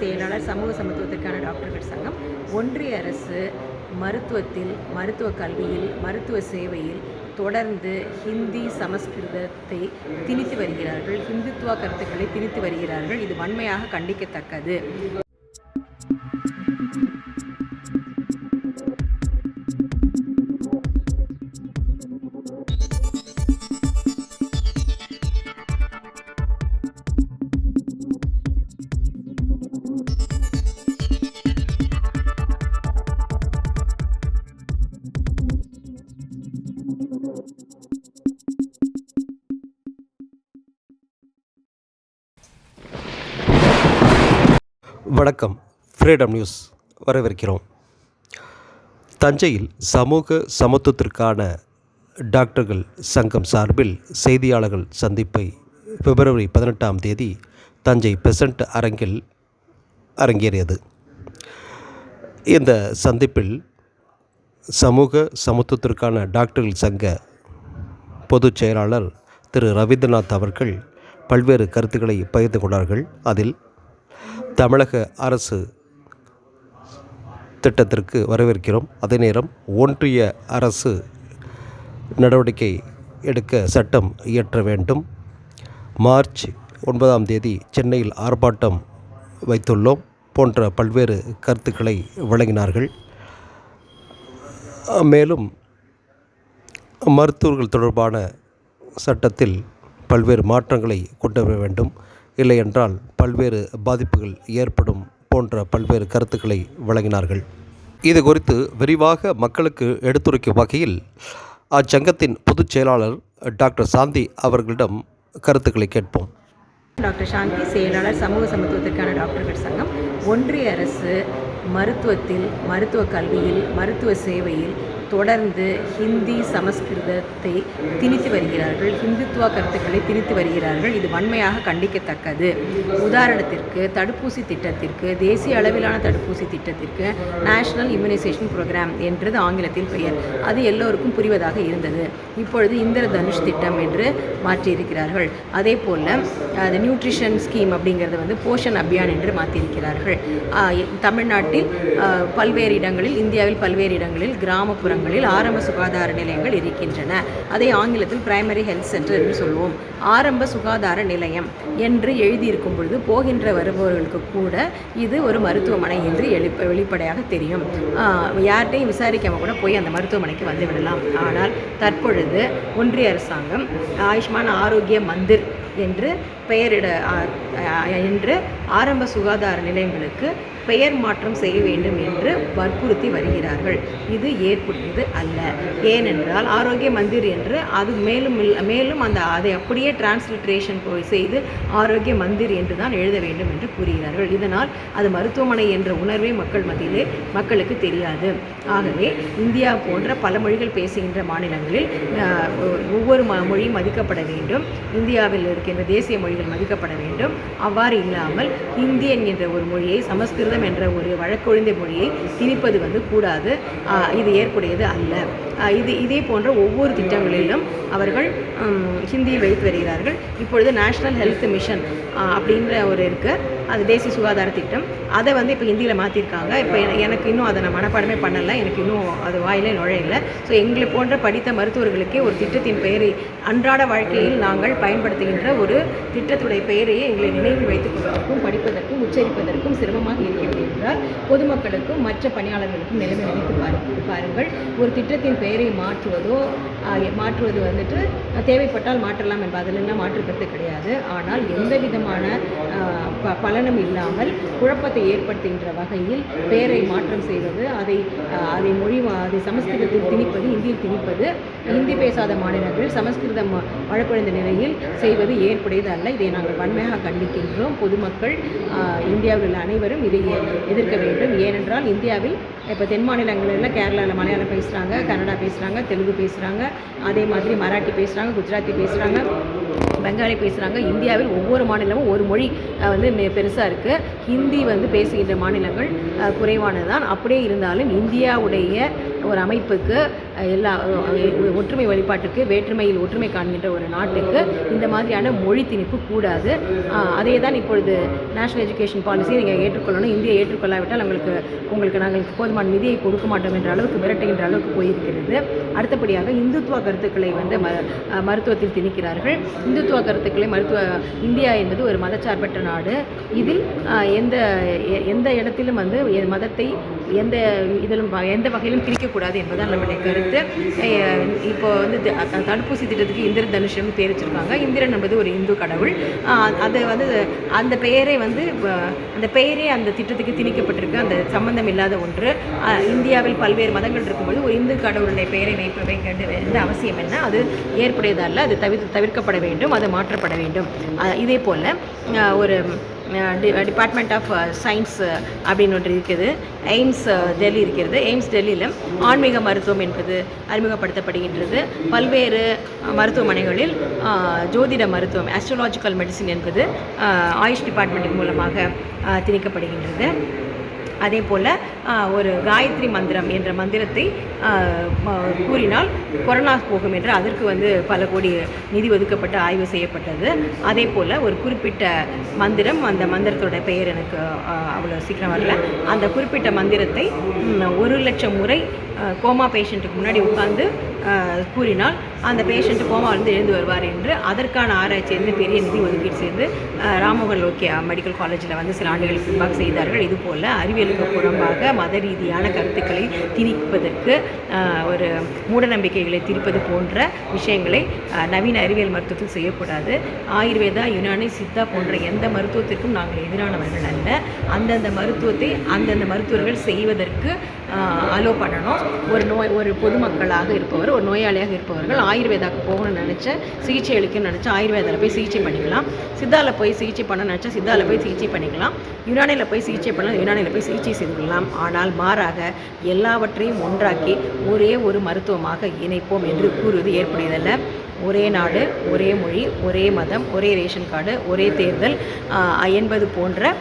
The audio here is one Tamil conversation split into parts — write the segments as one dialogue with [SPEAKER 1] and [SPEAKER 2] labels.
[SPEAKER 1] செயலாளர் சமூக சமத்துவத்திற்கான டாக்டர்கள் சங்கம் ஒன்றிய அரசு மருத்துவத்தில் மருத்துவ கல்வியில் மருத்துவ சேவையில் தொடர்ந்து ஹிந்தி சமஸ்கிருதத்தை திணித்து வருகிறார்கள். ஹிந்துத்துவ கருத்துக்களை திணித்து வருகிறார்கள். இது வன்மையாக கண்டிக்கத்தக்கது.
[SPEAKER 2] வணக்கம். ஃப்ரீடம் நியூஸ் வரவேற்கிறோம். தஞ்சையில் சமூக சமத்துவத்திற்கான டாக்டர்கள் சங்கம் சார்பில் செய்தியாளர்கள் சந்திப்பை பிப்ரவரி பதினெட்டாம் தேதி தஞ்சை பெசன்ட் அரங்கில் அரங்கேறியது. இந்த சந்திப்பில் சமூக சமத்துவத்திற்கான டாக்டர்கள் சங்க பொதுச் செயலாளர் திரு ரவீந்திரநாத் அவர்கள் பல்வேறு கருத்துக்களை பகிர்ந்து கொண்டார்கள். அதில் தமிழக அரசு திட்டத்திற்கு வரவேற்கிறோம். அதே நேரம் ஒன்றிய அரசு நடவடிக்கை எடுக்க சட்டம் இயற்ற வேண்டும். மார்ச் ஒன்பதாம் தேதி சென்னையில் ஆர்ப்பாட்டம் வைத்துள்ளோம். போன்ற பல்வேறு கருத்துக்களை வழங்கினார்கள். மேலும் மருத்துவர்கள் தொடர்பான சட்டத்தில் பல்வேறு மாற்றங்களை கொண்டு வர வேண்டும். இல்லை என்றால் பல்வேறு பாதிப்புகள் ஏற்படும் போன்ற பல்வேறு கருத்துக்களை வழங்கினார்கள். இது குறித்து விரிவாக மக்களுக்கு எடுத்துரைக்கும் வகையில் அச்சங்கத்தின் பொதுச் செயலாளர் டாக்டர் சாந்தி அவர்களிடம் கருத்துக்களை கேட்போம்.
[SPEAKER 1] டாக்டர் சாந்தி செயலாளர் சமூக சமத்துவத்திற்கான டாக்டர்கள் சங்கம் ஒன்றிய அரசு மருத்துவத்தில் மருத்துவ கல்வியில் மருத்துவ சேவையில் தொடர்ந்து ஹிந்தி சமஸ்கிருதத்தை திணித்து வருகிறார்கள். ஹிந்துத்துவ கருத்துக்களை திணித்து வருகிறார்கள். இது வன்மையாக கண்டிக்கத்தக்கது. உதாரணத்திற்கு தடுப்பூசி திட்டத்திற்கு தேசிய அளவிலான தடுப்பூசி திட்டத்திற்கு நேஷனல் இம்யூனைசேஷன் ப்ரோக்ராம் என்றது ஆங்கிலத்தில் பெயர். அது எல்லோருக்கும் புரிவதாக இருந்தது. இப்பொழுது இந்திர தனுஷ் திட்டம் என்று மாற்றியிருக்கிறார்கள். அதே போல் அது நியூட்ரிஷன் ஸ்கீம் அப்படிங்கிறது வந்து போஷன் அபியான் என்று மாற்றியிருக்கிறார்கள். தமிழ்நாட்டில் பல்வேறு இடங்களில் இந்தியாவில் பல்வேறு இடங்களில் கிராமப்புறங்கள் கிராமப்புறங்களில் ஆரம்ப சுகாதார நிலையங்கள் இருக்கின்றன. அதை ஆங்கிலத்தில் பிரைமரி ஹெல்த் சென்டர் என்று சொல்வோம். ஆரம்ப சுகாதார நிலையம் என்று எழுதியிருக்கும் பொழுது போகின்ற வருபவர்களுக்கு கூட இது ஒரு மருத்துவமனை என்று எழுப்ப வெளிப்படையாக தெரியும். யார்கிட்டையும் விசாரிக்காமல் கூட போய் அந்த மருத்துவமனைக்கு வந்து விடலாம். ஆனால் தற்பொழுது ஒன்றிய அரசாங்கம் ஆயுஷ்மான் ஆரோக்கிய மந்திர் என்று பெயரிட என்று ஆரம்ப சுகாதார நிலையங்களுக்கு பெயர் மாற்றம் செய்ய வேண்டும் என்று வற்புறுத்தி வருகிறார்கள். இது ஏற்புடையது அல்ல. ஏனென்றால் ஆரோக்கிய மந்திர் என்று அது மேலும் இல்ல- மேலும் அந்த அதை அப்படியே டிரான்ஸ்லிட்ரேஷன் போய் செய்து ஆரோக்கிய மந்திர் என்று தான் எழுத வேண்டும் என்று கூறுகிறார்கள். இதனால் அது மருத்துவமனை என்ற உணர்வே மக்கள் மத்தியிலே மக்களுக்கு தெரியாது. ஆகவே இந்தியா போன்ற பல மொழிகள் பேசுகின்ற மாநிலங்களில் ஒவ்வொரு ம- மொழியும் மதிக்கப்பட வேண்டும். இந்தியாவில் இருக்கின்ற தேசிய மொழிகள் மதிக்கப்பட வேண்டும். அவ்வாறு இல்லாமல் இந்தியன் என்ற ஒரு மொழியை சமஸ்கிருதம் என்ற ஒரு வழக்கொழிந்த மொழியை திணிப்பது வந்து கூடாது. இது ஏற்புடையது அல்ல. இது இதே போன்ற ஒவ்வொரு திட்டங்களிலும் அவர்கள் ஹிந்தியில் வைத்து வருகிறார்கள். இப்பொழுது நேஷ்னல் ஹெல்த் மிஷன் அப்படின்ற ஒரு இருக்குது அது தேசிய சுகாதார திட்டம். அதை வந்து இப்போ ஹிந்தியில் மாற்றிருக்காங்க இப்போ எனக்கு இன்னும் அதை நான் மனப்பாடமே பண்ணலை. எனக்கு இன்னும் அது வாயிலே நுழையலை. ஸோ எங்களை போன்ற படித்த மருத்துவர்களுக்கே ஒரு திட்டத்தின் பெயரை அன்றாட வாழ்க்கையில் நாங்கள் பயன்படுத்துகின்ற ஒரு திட்டத்துடைய பெயரையே எங்களை நினைவில் வைத்துக் கொள்வதற்கும் படிப்பதற்கும் உச்சரிப்பதற்கும் சிரமமாக இருக்கிறது என்றால் பொதுமக்களுக்கும் மற்ற பணியாளர்களுக்கும் நிலைமை நினைத்து பாருங்கள். ஒரு திட்டத்தின் பெயரை மாற்றுவதோ மாற்றுவது வந்துட்டு தேவைப்பட்டால் மாற்றலாம் என்பது அதிலெல்லாம் மாற்றுக்கிறது கிடையாது. ஆனால் எந்த விதமான ஆஹ், ப- பலனும் இல்லாமல் குழப்பத்தை ஏற்படுத்துகின்ற வகையில் பெயரை மாற்றம் செய்வது அதை அதை மொழி அதை சமஸ்கிருதத்தில் திணிப்பது இந்தியில் திணிப்பது இந்தி பேசாத மாநிலங்கள் சமஸ்கிருதம் வழக்கொழிந்த நிலையில் செய்வது ஏற்புடையது அல்ல. இதை நாங்கள் வன்மையாக கண்டிக்கின்றோம். பொதுமக்கள் இந்தியாவில் உள்ள அனைவரும் இதை எதிர்க்க வேண்டும். ஏனென்றால் இந்தியாவில் இப்போ தென் மாநிலங்களில் கேரளாவில் மலையாளம் பேசுகிறாங்க கன்னடா பேசுகிறாங்க தெலுங்கு பேசுகிறாங்க அதே மாதிரி மராட்டி பேசுகிறாங்க குஜராத்தி பேசுகிறாங்க பெங்காலி பேசுகிறாங்க இந்தியாவில் ஒவ்வொரு மாநிலமும் ஒரு மொழி வந்து பெருசாக இருக்குது ஹிந்தி வந்து பேசுகின்ற மாநிலங்கள் குறைவானது தான் அப்படியே இருந்தாலும் இந்தியாவுடைய ஒரு அமைப்புக்கு எல்லா ஒற்றுமை வழிபாட்டுக்கு வேற்றுமையில் ஒற்றுமை காண்கின்ற ஒரு நாட்டுக்கு இந்த மாதிரியான மொழி திணிப்பு கூடாது. அதே தான் இப்பொழுது நேஷனல் எஜுகேஷன் பாலிசியை நீங்கள் ஏற்றுக்கொள்ளணும். இந்தியை ஏற்றுக்கொள்ளாவிட்டால் உங்களுக்கு உங்களுக்கு நாங்கள் போதுமான நிதியை கொடுக்க மாட்டோம் என்ற அளவுக்கு மிரட்டுகின்ற அளவுக்கு போயிருக்கிறது. அடுத்தபடியாக இந்துத்துவ கருத்துக்களை வந்து ம மருத்துவத்தில் திணிக்கிறார்கள். இந்துத்துவ கருத்துக்களை மருத்துவ இந்தியா என்பது ஒரு மதச்சார்பற்ற நாடு. இதில் எந்த எந்த இடத்திலும் வந்து மதத்தை எந்த இதிலும் எந்த வகையிலும் திணிக்கக்கூடாது என்பதான் நம்முடைய கருத்து. இப்போ வந்து த- தடுப்பூசி திட்டத்துக்கு இந்திர தனுஷம் பேர் வச்சிருக்காங்க. இந்திரன் என்பது ஒரு இந்து கடவுள். அது வந்து அந்த பெயரே வந்து வ- அந்த பெயரே அந்த திட்டத்துக்கு திணிக்கப்பட்டிருக்கு. அந்த சம்பந்தம் இல்லாத ஒன்று. இந்தியாவில் பல்வேறு மதங்கள் இருக்கும்போது ஒரு இந்து கடவுளுடைய பெயரை வைப்ப வைக்க வேண்டிய அவசியம் என்ன? அது ஏற்புடையதல்ல. அது தவிர தவிர்க்கப்பட வேண்டும். அது மாற்றப்பட வேண்டும். இதே போல் ஒரு டிபார்ட்மெண்ட் ஆஃப் சயின்ஸ் அப்படின்னு ஒன்று இருக்குது. எய்ம்ஸ் uh, டெல்லி இருக்கிறது. எய்ம்ஸ் டெல்லியில் ஆன்மீக மருத்துவம் என்பது அறிமுகப்படுத்தப்படுகின்றது. பல்வேறு மருத்துவமனைகளில் ஜோதிட மருத்துவம் ஆஸ்ட்ரோலாஜிக்கல் மெடிசின் என்பது ஆயுஷ் டிபார்ட்மெண்ட்டின் மூலமாக திணிக்கப்படுகின்றது. அதே போல் ஒரு காயத்ரி மந்திரம் என்ற மந்திரத்தை கூறினால் கொரோனா போகும் என்று அதற்கு வந்து பல கோடி நிதி ஒதுக்கப்பட்டு ஆய்வு செய்யப்பட்டது. அதே போல் ஒரு குறிப்பிட்ட மந்திரம் அந்த மந்திரத்தோட பெயர் எனக்கு அவ்வளோ சீக்கிரம் வரல. அந்த குறிப்பிட்ட மந்திரத்தை ஒரு லட்சம் முறை கோமா பேஷண்ட்டுக்கு முன்னாடி உட்கார்ந்து கூறினால் அந்த பேஷண்ட் கோமாவிலிருந்து எழுந்து வருவார் என்று அதற்கான ஆராய்ச்சி வந்து பெரிய நிதி ஒதுக்கீடு செய்து ராமோகன் லோக்கியா மெடிக்கல் காலேஜில் வந்து சில ஆண்டுகளுக்கு முன்பாக செய்தார்கள். இது போல் அறிவியலுக்கு புறம்பாக மத ரீதியான கருத்துக்களை திணிப்பதற்கு ஒரு மூடநம்பிக்கைகளை திரிப்பது போன்ற விஷயங்களை நவீன அறிவியல் மருத்துவத்தில் செய்யக்கூடாது. ஆயுர்வேதா யுனானி சித்தா போன்ற எந்த மருத்துவத்திற்கும் நாங்கள் எதிரானவர்கள் அல்ல. அந்தந்த மருத்துவத்தை அந்தந்த மருத்துவர்கள் செய்வதற்கு அலோ பண்ணணும். ஒரு நோய் ஒரு பொதுமக்களாக இருப்பவர் ஒரு நோயாளியாக இருப்பவர்கள் ஆயுர்வேதாக்கு போகணும்னு நினச்ச சிகிச்சை அளிக்கணும்னு நினச்சா ஆயுர்வேதாவில் போய் சிகிச்சை பண்ணிக்கலாம். சித்தாவில் போய் சிகிச்சை பண்ண நினச்சா சித்தாவில் போய் சிகிச்சை பண்ணிக்கலாம். யுனானியில் போய் சிகிச்சை பண்ண யுனானியில் போய் சிகிச்சை செய்து கொள்ளலாம் ஆனால் மாறாக எல்லாவற்றையும் ஒன்றாக்கி ஒரே ஒரு மருத்துவமாக இணைப்போம் என்று கூறுவது ஏற்புடையதல்ல. ஒரே நாடு ஒரே மொழி ஒரே மதம் ஒரே ரேஷன் கார்டு ஒரே தேர்தல் என்பது போன்ற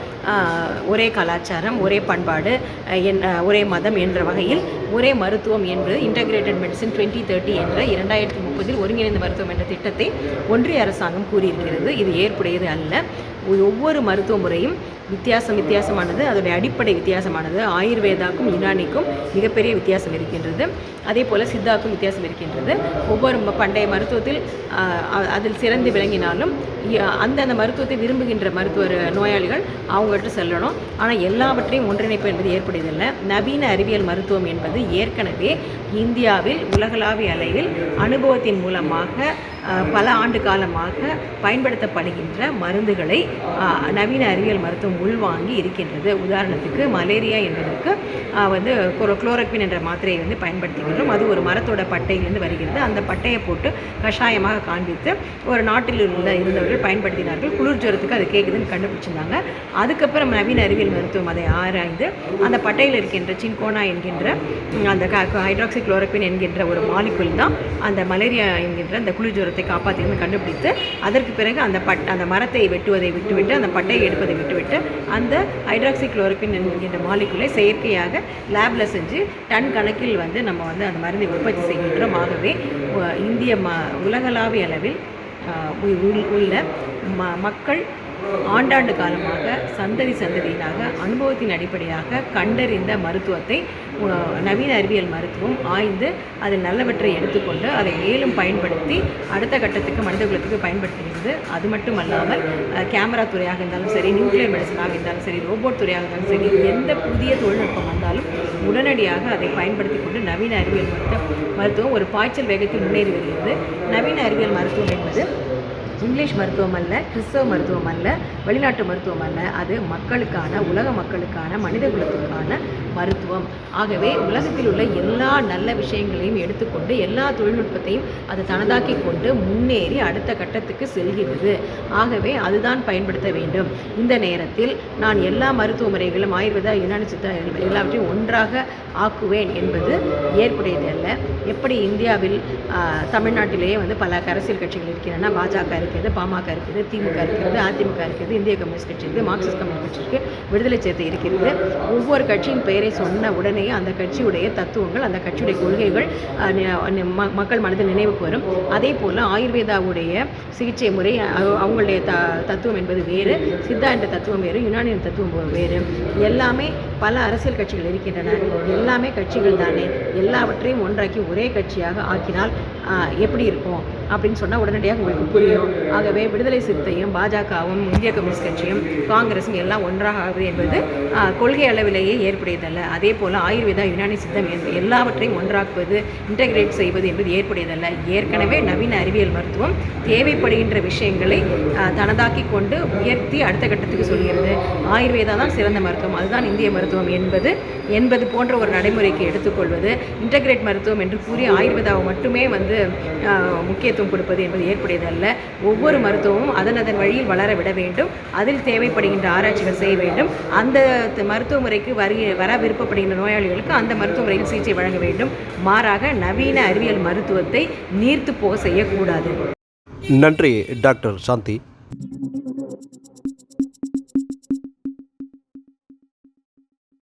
[SPEAKER 1] ஒரே கலாச்சாரம் ஒரே பண்பாடு என் ஒரே மதம் என்ற வகையில் ஒரே மருத்துவம் என்று இன்டகிரேட்டட் மெடிசன் டுவெண்ட்டி தேர்ட்டி என்ற இரண்டாயிரத்தி முப்பதில் ஒருங்கிணைந்த மருத்துவம் என்ற திட்டத்தை ஒன்றிய அரசாங்கம் கூறியிருக்கிறது. இது ஏற்புடையது அல்ல. ஒவ்வொரு மருத்துவ முறையும் வித்தியாசம் வித்தியாசமானது அதோடைய அடிப்படை வித்தியாசமானது. ஆயுர்வேதாக்கும் யுனானிக்கும் மிகப்பெரிய வித்தியாசம் இருக்கின்றது. அதே போல் சித்தாக்கும் வித்தியாசம் இருக்கின்றது. ஒவ்வொரு பண்டைய மருத்துவத்தில் அதில் சிறந்து விளங்கினாலும் அந்தந்த மருத்துவத்தை விரும்புகின்ற மருத்துவர் நோயாளிகள் அவங்கள்ட்ட செல்லணும். ஆனால் எல்லாவற்றையும் ஒன்றிணைப்பு என்பது ஏற்படுவதில்லை நவீன அறிவியல் மருத்துவம் என்பது ஏற்கனவே இந்தியாவில் உலகளாவிய அளவில் அனுபவத்தின் மூலமாக பல ஆண்டு காலமாக பயன்படுத்தப்படுகின்ற மருந்துகளை நவீன அறிவியல் மருத்துவம் உள்வாங்கி இருக்கின்றது. உதாரணத்துக்கு மலேரியா என்பதற்கு வந்து குளோ- குளோரோக்வின் என்ற மாத்திரையை வந்து பயன்படுத்துகின்றோம். அது ஒரு மரத்தோட பட்டையிலிருந்து வருகிறது. அந்த பட்டையை போட்டு கஷாயமாக காண்பித்து ஒரு நாட்டில் உள்ள இருந்தவர்கள் பயன்படுத்தினார்கள். குளிர் ஜுரத்துக்கு அது கேட்குதுன்னு கண்டுபிடிச்சிருந்தாங்க. அதுக்கப்புறம் நவீன அறிவியல் மருத்துவம் அதை ஆராய்ந்து அந்த பட்டையில் இருக்கின்ற சின்கோனா என்கின்ற அந்த ஹைட்ராக்சி குளோரோக்வின் என்கின்ற ஒரு மாலிகுல் தான் அந்த மலேரியா என்கின்ற அந்த குளிர் ஜுரத்தை காப்பாற்றியது கண்டுபிடித்து அதற்கு பிறகு அந்த பட் அந்த மரத்தை வெட்டுவதை விட்டுவிட்டு அந்த பட்டையை எடுப்பதை விட்டுவிட்டு அந்த ஹைட்ராக்சி குளோரோபின் என்கின்ற மாலிகுலை செயற்கையாக லேபில் செஞ்சு டன் கணக்கில் வந்து நம்ம வந்து அந்த மருந்தை உற்பத்தி செய்கின்றோம். ஆகவே இந்திய ம உலகளாவிய அளவில் உ- உள்- உள்ள ம மக்கள் ஆண்டாண்டு காலமாக சந்ததி சந்ததியினாக அனுபவத்தின் அடிப்படையாக கண்டறிந்த மருத்துவத்தை நவீன அறிவியல் மருத்துவம் ஆய்ந்து அதில் நல்லவற்றை எடுத்துக்கொண்டு அதை மேலும் பயன்படுத்தி அடுத்த கட்டத்துக்கு மனித குலத்துக்கு பயன்படுத்துகிறது. அது மட்டும் அல்லாமல் கேமரா துறையாக இருந்தாலும் சரி நியூக்ளியர் மெடிசனாக இருந்தாலும் சரி ரோபோட் துறையாக இருந்தாலும் சரி எந்த புதிய தொழில்நுட்பம் வந்தாலும் உடனடியாக அதை பயன்படுத்தி கொண்டு நவீன அறிவியல் மருத்துவம் மருத்துவம் ஒரு பாய்ச்சல் வேகத்தில் முன்னேறி வருகிறது. நவீன அறிவியல் மருத்துவம் என்பது இங்கிலீஷ் மருத்துவம் அல்ல கிறிஸ்தவ மருத்துவம் அல்ல வெளிநாட்டு மருத்துவம் அல்ல. அது மக்களுக்கான உலக மக்களுக்கான மனித குலத்துக்கான மருத்துவம். ஆகவே உலகத்தில் உள்ள எல்லா நல்ல விஷயங்களையும் எடுத்துக்கொண்டு எல்லா தொழில்நுட்பத்தையும் அது தனதாக்கி கொண்டு முன்னேறி அடுத்த கட்டத்துக்கு செல்கிறது. ஆகவே அதுதான் பயன்படுத்த வேண்டும். இந்த நேரத்தில் நான் எல்லா மருத்துவ முறைகளும் ஆயுர்வேதா யுனானி சித்தா எல்லாவற்றையும் ஒன்றாக ஆக்குவேன் என்பது ஏற்புடையது அல்ல. எப்படி இந்தியாவில் தமிழ்நாட்டிலேயே வந்து பல அரசியல் கட்சிகள் இருக்கின்றன பாஜக இருக்கிறது பாமக இருக்குது திமுக இருக்கிறது அதிமுக இருக்கிறது இந்திய கம்யூனிஸ்ட் கட்சி இருக்குது மார்க்சிஸ்ட் கம்யூனிஸ்ட் கட்சி இருக்குது விடுதலை சேர்த்து இருக்கிறது. ஒவ்வொரு கட்சியின் பெயரை சொன்ன உடனே அந்த கட்சியுடைய தத்துவங்கள் அந்த கட்சியுடைய கொள்கைகள் மக்கள் மனதில் நினைவுக்கு வரும். அதே போல் ஆயுர்வேதாவுடைய சிகிச்சை முறை அவங்களுடைய த தத்துவம் என்பது வேறு சித்தா என்ற தத்துவம் வேறு யுனானியன் தத்துவம் வேறு. எல்லாமே பல அரசியல் கட்சிகள் இருக்கின்றன. எல்லாமே கட்சிகள் தானே. எல்லாவற்றையும் ஒன்றாக்கி ஒரே கட்சியாக ஆக்கினால் எப்படி இருக்கும்? அப்படின்னு சொன்னால் உடனடியாக உங்களுக்கு புரியும். ஆகவே விடுதலை சிறுத்தையும் பாஜகவும் இந்திய கம்யூனிஸ்ட் கட்சியும் காங்கிரஸும் எல்லாம் ஒன்றாக ஆகுது என்பது கொள்கை அளவிலேயே ஏற்புடையதல்ல. அதே போல் ஆயுர்வேதா யுனானி சித்தம் என்பது எல்லாவற்றையும் ஒன்றாக்குவது இன்டகிரேட் செய்வது என்பது ஏற்புடையதல்ல. ஏற்கனவே நவீன அறிவியல் மருத்துவம் தேவைப்படுகின்ற விஷயங்களை தனதாக்கி கொண்டு உயர்த்தி அடுத்த கட்டத்துக்கு சொல்கிறது. ஆயுர்வேதா தான் சிறந்த மருத்துவம். அதுதான் இந்திய மருத்துவம் என்பது என்பது போன்ற ஒரு நடைமுறைக்கு எடுத்துக்கொள்வது இன்டகிரேட் மருத்துவம் என்று கூறி ஆயுர்வேதாவை மட்டுமே வந்து முக்கியத்துவம் முக்கியத்துவம் கொடுப்பது என்பது ஏற்புடையதல்ல. ஒவ்வொரு மருத்துவமும் அதன் அதன் வழியில் வளர விட வேண்டும். அதில் தேவைப்படுகின்ற ஆராய்ச்சிகள் செய்ய வேண்டும். அந்த மருத்துவ முறைக்கு வரி வர விருப்பப்படுகின்ற நோயாளிகளுக்கு அந்த மருத்துவ முறையில் சிகிச்சை வழங்க வேண்டும். மாறாக நவீன அறிவியல் மருத்துவத்தை நீர்த்து போக செய்யக்கூடாது.
[SPEAKER 2] நன்றி டாக்டர் சாந்தி.